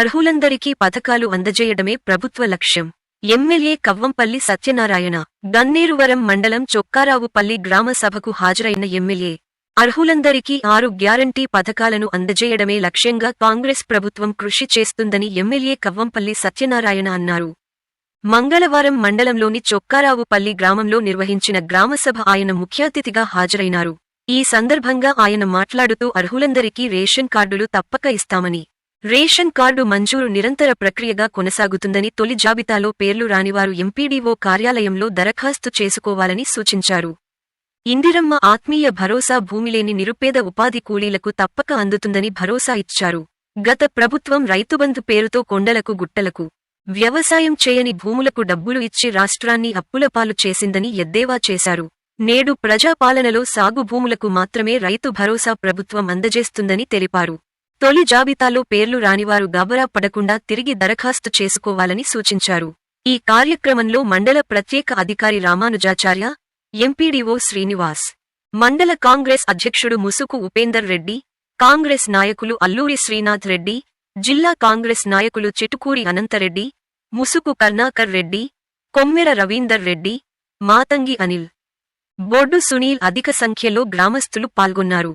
అర్హులందరికీ పథకాలు అందజేయడమే ప్రభుత్వ లక్ష్యం. ఎమ్మెల్యే కవ్వంపల్లి సత్యనారాయణ గన్నేరువరం మండలం చొక్కారావుపల్లి గ్రామ సభకు హాజరైన ఎమ్మెల్యే. అర్హులందరికీ ఆరు గ్యారంటీ పథకాలను అందజేయడమే లక్ష్యంగా కాంగ్రెస్ ప్రభుత్వం కృషి చేస్తుందని ఎమ్మెల్యే కవ్వంపల్లి సత్యనారాయణ అన్నారు. మంగళవారం మండలంలోని చొక్కారావుపల్లి గ్రామంలో నిర్వహించిన గ్రామసభ ఆయన ముఖ్యాతిథిగా హాజరైనారు. ఈ సందర్భంగా ఆయన మాట్లాడుతూ అర్హులందరికీ రేషన్ కార్డులు తప్పక ఇస్తామని రేషన్ కార్డు మంజూరు నిరంతర ప్రక్రియగా కొనసాగుతుందని తొలి జాబితాలో పేర్లు రానివారు ఎంపీడీఓ కార్యాలయంలో దరఖాస్తు చేసుకోవాలని సూచించారు. ఇందిరమ్మ ఆత్మీయ భరోసా భూమిలేని నిరుపేద ఉపాధి కూలీలకు తప్పక అందుతుందని భరోసా ఇచ్చారు. గత ప్రభుత్వం రైతుబంధు పేరుతో కొండలకు గుట్టలకు వ్యవసాయం చేయని భూములకు డబ్బులు ఇచ్చి రాష్ట్రాన్ని అప్పులపాలు చేసిందని ఎద్దేవా చేశారు. నేడు ప్రజాపాలనలో సాగు భూములకు మాత్రమే రైతు భరోసా ప్రభుత్వం అందజేస్తుందని తెలిపారు. తొలి జాబితాలో పేర్లు రానివారు గాబరా పడకుండా తిరిగి దరఖాస్తు చేసుకోవాలని సూచించారు. ఈ కార్యక్రమంలో మండల ప్రత్యేక అధికారి రామానుజాచార్య ఎంపీడీఓ శ్రీనివాస్ మండల కాంగ్రెస్ అధ్యక్షుడు ముసుకు ఉపేందర్ రెడ్డి కాంగ్రెస్ నాయకులు అల్లూరి శ్రీనాథ్ రెడ్డి జిల్లా కాంగ్రెస్ నాయకులు చిటుకూరి అనంతరెడ్డి ముసుకు కర్ణాకర్ రెడ్డి కొమ్మెర రవీందర్ రెడ్డి మాతంగి అనిల్ బొడ్డు సునీల్ అధిక సంఖ్యలో గ్రామస్తులు పాల్గొన్నారు.